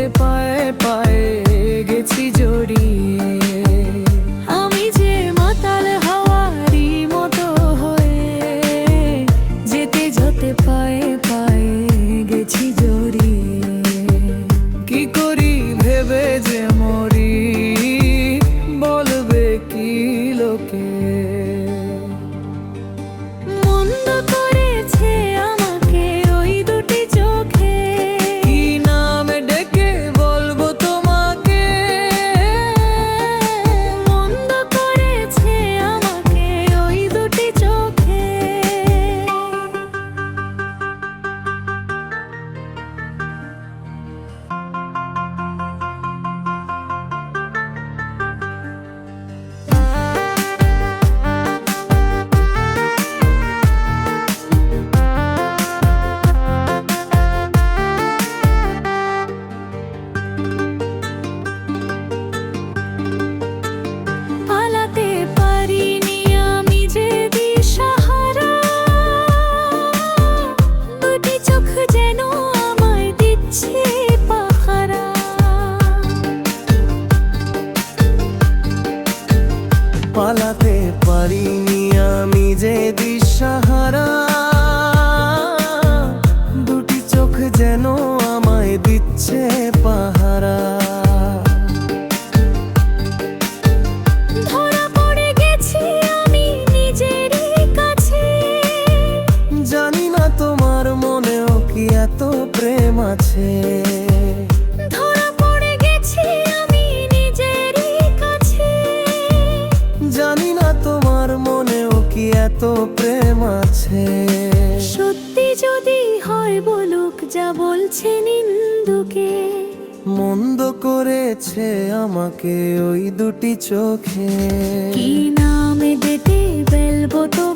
রাস্তাতে পায়ে। চালাতে পারিনি আমি যে দিশাহারা। দুটি চোখ যেন আমায় দিচ্ছে পাহারা। তো প্রেম আছে। সত্যি যদি হয় বলুক যা বলছে নিন্দুকে। মন্দ করেছে আমাকে ওই দুটি চোখে। কি নামে ডেটে বেলবো তো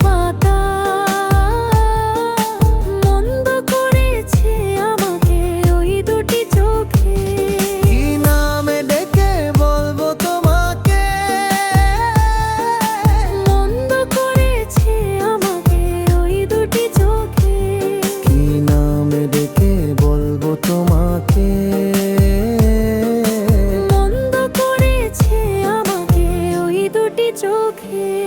চোখে